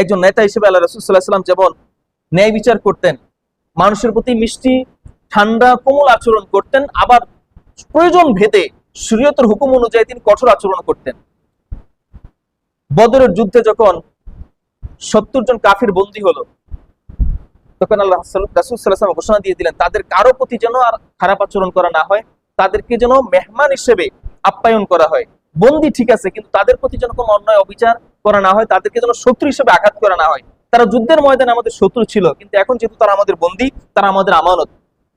একজন নেতা হিসেবে আল্লাহ রসুল্লাহ সাল্লাম যেমন ন্যায় বিচার করতেন, মানুষের প্রতি মিষ্টি, ঠান্ডা, কোমল আচরণ করতেন, আবার প্রয়োজন ভেদে শরীয়তের হুকুম অনুযায়ী তিনি কঠোর আচরণ করতেন। বদরের যুদ্ধে যখন সত্তর জন কাফির বন্দী হলো, তখন আল্লাহ রাসুল ঘোষণা দিয়ে দিলেন, তাদের কারও প্রতি যেন আর খারাপ আচরণ করা না হয়, তাদেরকে যেন মেহমান হিসেবে আপ্যায়ন করা হয়। বন্দি ঠিক আছে, কিন্তু তাদের প্রতি যেন কোনো অন্যায়, অবিচার করা না হয়, তাদেরকে যেন শত্রু হিসেবে আঘাত করা না হয়। তারা যুদ্ধের ময়দানে আমাদের শত্রু ছিল, কিন্তু এখন যেহেতু তারা আমাদের বন্দি, তারা আমাদের আমানত।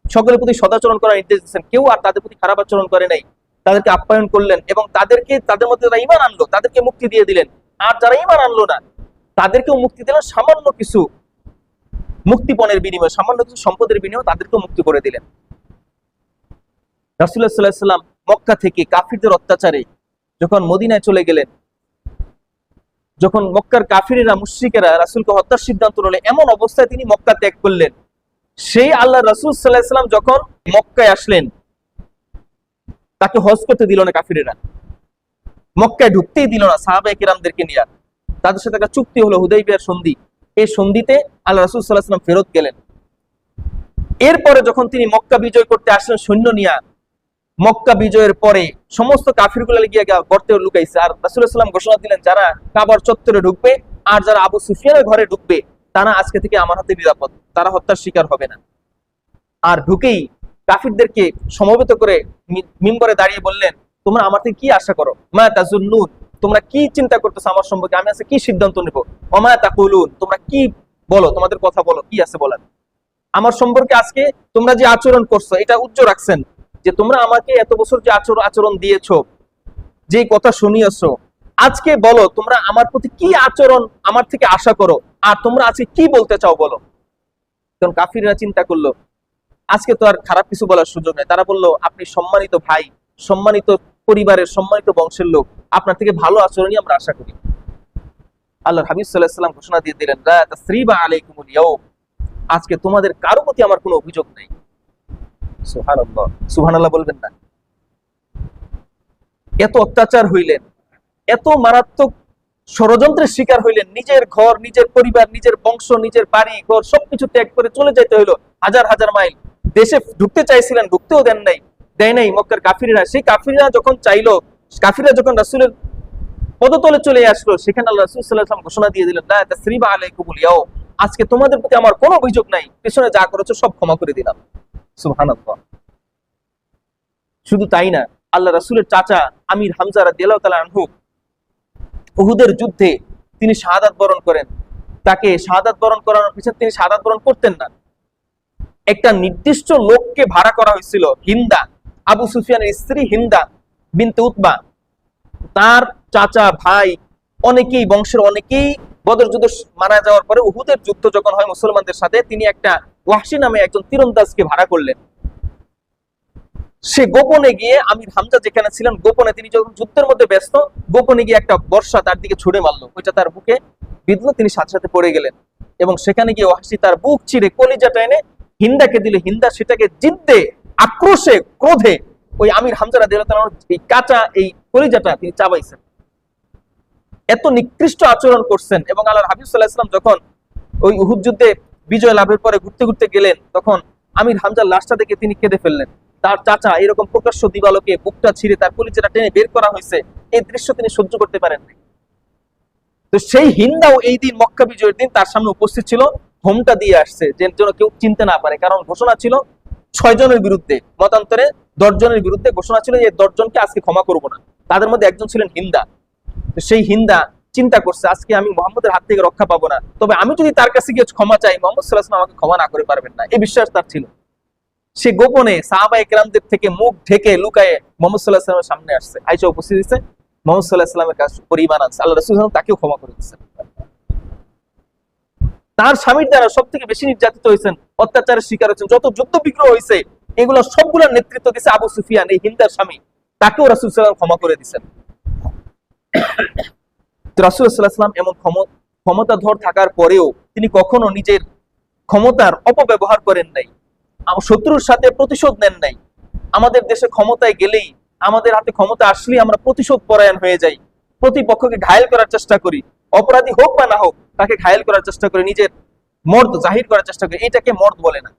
সকলের প্রতি সদাচরণ করার নির্দেশ দিচ্ছেন কেউ আর তাদের প্রতি খারাপ আচরণ করে নাই। তাদেরকে আপ্যায়ন করলেন এবং তাদেরকে, তাদের মধ্যে যারা ইমান আনলো, তাদেরকে মুক্তি দিয়ে দিলেন। আর যারা ইমান আনলো না, তাদেরকেও মুক্তি দিলেন সামান্য কিছু মুক্তিপণের বিনিময়ে, সামান্য কিছু সম্পদের বিনিময়ে তাদেরকেও মুক্তি করে দিলেন। রাসুল্লাহ সাল্লাহ সাল্লাম মক্কা থেকে কাফিরদের অত্যাচারে যখন মদিনায় চলে গেলেন, যখন মক্কার কাফিরেরা, মুশ্রিকেরা রাসুলকে হত্যার সিদ্ধান্ত নিলে এমন অবস্থায় তিনি মক্কা ত্যাগ করলেন। সেই আল্লাহ রাসুল সাল্লাহ সাল্লাম যখন মক্কায় আসলেন, তাকে হজ করতে দিল না কাফিরেরা। মক্কায় ঢুকতেই দিল না সাহাবাই কিরামদেরকে নিয়ে। তাদের সাথে একটা চুক্তি হলো হুদাই বিয়ার সন্ধি। এই সন্ধিতে আল্লাহ রাসুল সাল্লাহ সাল্লাম ফেরত গেলেন। এরপরে যখন তিনি মক্কা বিজয় করতে আসলেন সৈন্য নিয়া মক্কা বিজয়ের পরে সমস্ত কাফিরগুলা গিয়ে গর্তে লুকাইছে। আর রাসুলাম ঘোষণা দিলেন, যারা কাবার চত্বরে ঢুকবে আর যারা আবু সুফিয়ানের ঘরে ঢুকবে, তারা আজকে থেকে আমার হাতে নিরাপদ। তারা হত্যার শিকার হবে না। আর ঢুকেই কাফিরদেরকে সমবেত করে মিম্বরে দাঁড়িয়ে বললেন, তোমরা আমার থেকে কি আশা করো? মা তাজুন্নুন, তোমরা কি চিন্তা করতেছো আমার সম্পর্কে? আমি আজকে কি সিদ্ধান্ত নেব? অমা তাকুলুন, তোমরা কি বলো? তোমাদের কথা বলো, কি আছে বলার? আমার সম্পর্কে আজকে তোমরা যে আচরণ করছ, এটা উচ্চ রাখছেন। যে তোমরা আমাকে এত বছর যে আচরণ আচরণ দিয়েছ যে কথা শুনিয়েছো, আজকে বলো তোমরা আমার প্রতি কি আচরণ আমার থেকে আশা করো? আর তোমরা আজকে কি বলতে চাও বলো? কারণ কাফিররা চিন্তা করল, আজকে তো আর খারাপ কিছু বলার সুযোগ নেই। তারা বলল, আপনি সম্মানিত ভাই, সম্মানিত পরিবারের, সম্মানিত বংশের লোক, আপনার থেকে ভালো আচরণই আমরা আশা করি। আল্লাহ হাবিব সাল্লাহ ঘোষণা দিয়ে দিলেন আজকে তোমাদের কারও প্রতি আমার কোনো অভিযোগ নেই। সুহান আল্লাহ বলবেন না। এত অত্যাচার হইলেন, এত মারাত্মক ষড়যন্ত্রের শিকার হইলেন, নিজের ঘর, নিজের পরিবার, নিজের বংশ, নিজের বাড়ি, ঘর, সবকিছু ত্যাগ করে চলে যেতে হইল হাজার হাজার মাইল। দেশে ঢুকতে চাইছিলেন, ঢুকতেও দেন নাই, দেয় নাই মক্কার কাফিরা সেই কাফিরা যখন চাইলো কাফিরা যখন রাসুলের পদতলে চলে আসলো, সেখানে আল্লাহ রাসুল সাল্লাহ ঘোষণা দিয়ে দিলেন না শ্রীবা আলাইকুমুল ইয়াও আজকে তোমাদের প্রতি আমার কোনো অভিযোগ নাই, পেছনে যা করেছ সব ক্ষমা করে দিলাম। সুহান শুধু তাই না, আল্লাহ রাসুলের চাচা আমির হামজারা দিয়াল আনহু উহুদের যুদ্ধে তিনি শাহাদাত বরণ করেন। তাকে শাহাদাত বরণ করানোর পিছনে তিনি শাহাদাত বরণ করতেন না। একটা নির্দিষ্ট লোককে ভাড়া করা হয়েছিল হিন্দা, আবু সুফিয়ানের স্ত্রী হিন্দা বিনতে উতবা। তার চাচা ভাই অনেকেই বংশের অনেকেই বদর যুদ্ধ মারা যাওয়ার পরে উহুদের যুদ্ধ যখন হয় মুসলমানদের সাথে, তিনি একটা ওয়াসি নামে একজন তীরন্দাজকে ভাড়া করলেন। সে গোপনে গিয়ে আমির হামজা যেখানে ছিলেন, গোপনে তিনি যখন যুদ্ধের মধ্যে ব্যস্ত, গোপনে গিয়ে একটা বর্ষা তার দিকে ছুড়ে মারলো। ওইটা তার বুকে বিধল, তিনি সাথে সাথে পড়ে গেলেন। এবং সেখানে গিয়ে ওয়াসি তার বুক চিরে কলিজাটা এনে হিন্দাকে দিলে, হিন্দা সেটাকে জিদ্দে, আক্রোশে, ক্রোধে ওই আমির হামজারা দিল এই কাঁচা এই কলিজাটা তিনি চাবাইছেন। এত নিকৃষ্ট আচরণ করছেন এবং আল্লাহ হাবিব সাল্লাহ ইসলাম যখন ওই উহুদ যুদ্ধে বিজয় লাভের পরে ঘুরতে ঘুরতে গেলেন, তখন আমির হামজার লাশটা দেখে তিনি কেঁদে ফেললেন। তার চাচা এরকম প্রকাশ্য দিবালোকে বুকটা ছিঁড়ে তার কলিজাটা টেনে বের করা হয়েছে, এই দৃশ্য তিনি সহ্য করতে পারেন তো সেই হিন্দাও এই দিন মক্কা বিজয়ের দিন তার সামনে উপস্থিত ছিল হোমটা দিয়ে আসছে, যে যেন কেউ চিনতে না পারে। কারণ ঘোষণা ছিল, ছয় জনের বিরুদ্ধে, মতান্তরে দশজনের বিরুদ্ধে ঘোষণা ছিল যে দশজনকে আজকে ক্ষমা করব না। তাদের মধ্যে একজন ছিলেন হিন্দা। সেই হিন্দা চিন্তা করছে, আজকে আমি মোহাম্মদের হাত থেকে রক্ষা পাবো না। তবে আমি যদি তার কাছে গিয়ে ক্ষমা চাই, মোহাম্মদ সাল্লাহ আমাকে ক্ষমা না করে পারবেন না। এই বিশ্বাস তার ছিল। সে গোপনে সাহাবাই কেরামদের থেকে মুখ ঢেকে লুকায়ে মোহাম্মদ সাল্লাহ সাল্লামের সামনে আসছে। আইসা উপস্থিত দিচ্ছে মোহাম্মদ সাল্লাহ সাল্লামের কাছে পরিমাণ আছে আল্লাহ রসুল তাকেও ক্ষমা করে দিচ্ছেন তার স্বামীর দ্বারা সব থেকে বেশি নির্যাতিত হয়েছেন, অত্যাচারের শিকার হয়েছেন, যত যুদ্ধ বিগ্রহ হয়েছে, এগুলো সবগুলোর নেতৃত্ব দিচ্ছে আবু সুফিয়ান, এই হিন্দার স্বামী। তাকেও রাসুল সাল্লাম ক্ষমা করে দিচ্ছেন রাসুলাম এমন ক্ষমতাধর থাকার পরেও তিনি কখনো নিজের ক্ষমতার অপব্যবহার করেন নাই। শত্রুর সাথে প্রতিশোধ নেন নাই। আমাদের দেশে ক্ষমতায় গেলেই, আমাদের হাতে ক্ষমতা আসলেই আমরা প্রতিশোধ পরায়ণ হয়ে যাই। প্রতিপক্ষকে ঘায়েল করার চেষ্টা করি। অপরাধী হোক বা না হোক, তাকে ঘায়েল করার চেষ্টা করি, নিজের মর্দ, জাহির করার চেষ্টা করি, এটাকে মর্দ বলে না।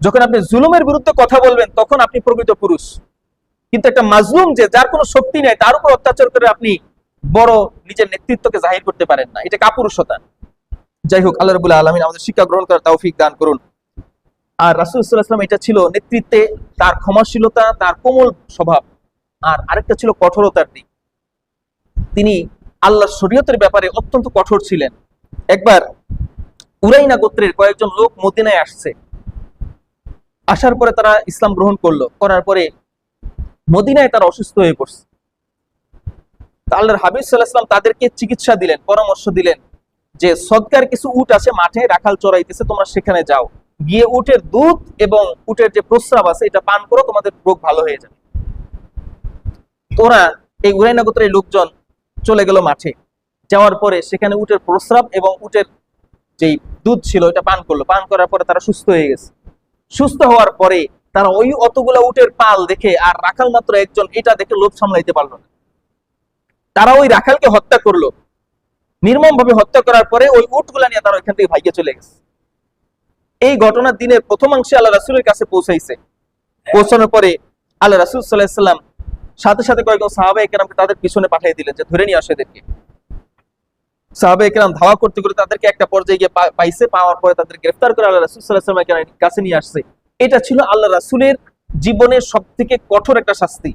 যখন আপনি জুলুমের বিরুদ্ধে কথা বলবেন, তখন আপনি প্রকৃত পুরুষ। কিন্তু একটা মাজলুম যে, যার কোনো শক্তি নেই, তার উপর অত্যাচার করে আপনি বড় নিজের নেতৃত্বকে জাহির করতে পারেন না। এটা কাপুরুষতা। যাই হোক, আল্লাহ রবুল্লাহ আলমিন আমাদের শিক্ষা গ্রহণ করার তৌফিক দান করুন। আর রাসুলাম এটা ছিল নেতৃত্বে তার ক্ষমাশীলতা, তার কোমল স্বভাব। আর আরেকটা ছিল কঠোরতার দিক। তিনি আল্লাহ শরীয়তের ব্যাপারে অত্যন্ত কঠোর ছিলেন। একবার উরাইনা গোত্রের কয়েকজন লোক মদিনায় আসছে। আসার পরে তারা ইসলাম গ্রহণ করল। করার পরে মদিনায় তারা অসুস্থ হয়ে পড়ছে। আল্লাহর হাবিব সাল্লাহাম তাদেরকে চিকিৎসা দিলেন, পরামর্শ দিলেন যে সদকার কিছু উট আছে, মাঠে রাখাল চড়াইতেছে, তোমরা সেখানে যাও। গিয়ে উটের দুধ এবং উটের যে প্রস্রাব আছে, এটা পান করো, তোমাদের রোগ ভালো হয়ে যাবে। তোরা এই উরাইনা গোত্রের লোকজন চলে গেল মাঠে। যাওয়ার পরে সেখানে উটের প্রস্রাব এবং উটের যেই দুধ ছিল এটা পান করল। পান করার পরে তারা সুস্থ হয়ে গেছে। সুস্থ হওয়ার পরে তারা ওই অতগুলা উটের পাল দেখে আর রাখাল মাত্র একজন, এটা দেখে লোভ সামলাইতে পারল না। তারা ওই রাখালকে হত্যা করল। নির্মম ভাবে হত্যা করার পরে ওই উটগুলা নিয়ে তারা ওইখান থেকে ভাইকে চলে গেছে। এই ঘটনার দিনের প্রথমাংশে আল্লাহ রাসুলের কাছে পৌঁছাইছে। পৌঁছানোর পরে আল্লাহ রাসুল সাল্লাহ সাল্লাম সাথে সাথে কয়েকজন সাহাবা একরামকে তাদের পিছনে পাঠিয়ে দিলেন যে ধরে নিয়ে আসে এদেরকে। সাহাবা একরাম ধাওয়া করতে করতে তাদেরকে একটা পর্যায়ে গিয়ে পাইছে পাওয়ার পরে তাদের গ্রেফতার করে আল্লাহ রাসুল সাল্লাহ সাল্লাম কাছে নিয়ে আসছে। এটা ছিল আল্লাহ রাসুলের জীবনের সব থেকে কঠোর একটা শাস্তি।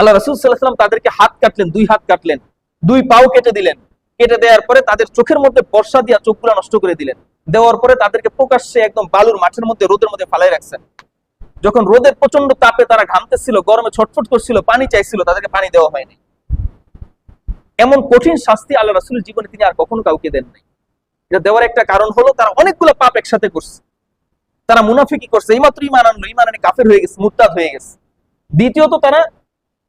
আল্লাহ রাসুল সাল্লাহ সাল্লাম তাদেরকে হাত কাটলেন, দুই হাত কাটলেন, দুই পাও কেটে দিলেন। কেটে দেওয়ার পরে তাদের চোখের মধ্যে বর্ষা দিয়া চোখগুলো নষ্ট করে দিলেন। দেওয়ার পরে তাদেরকে প্রকাশ্যে একদম বালুর মাঠের মধ্যে, রোদের মধ্যে ফালাই রাখছেন। যখন রোদের প্রচণ্ড তাপে তারা ঘামতেছিল, গরমে ছটফট করছিল, পানি চাইছিল, তাদেরকে পানি দেওয়া হয়নি। এমন কঠিন শাস্তি আল্লাহ রাসুলের জীবনে তিনি আর কখনো কাউকে দেন নাই। এটা দেওয়ার একটা কারণ হলো, তারা অনেকগুলো পাপ একসাথে করছে। তারা মুনাফিকি করছে। এইমাত্র ইমান আনলো ইমান আনে কাফের হয়ে গেছে, মুরতাদ হয়ে গেছে। দ্বিতীয়ত তারা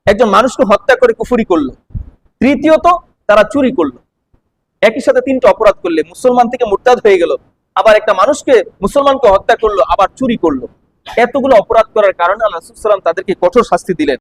একজন মানুষকে হত্যা করে কুফুরি করল। তৃতীয়ত, তারা চুরি করল। একই সাথে তিনটা অপরাধ করলে, মুসলমান থেকে মোরতাদ হয়ে গেল। আবার একটা মানুষকে, মুসলমানকে হত্যা করল, আবার চুরি করল। এতগুলো অপরাধ করার কারণে আল্লাহ তাদেরকে কঠোর শাস্তি দিলেন।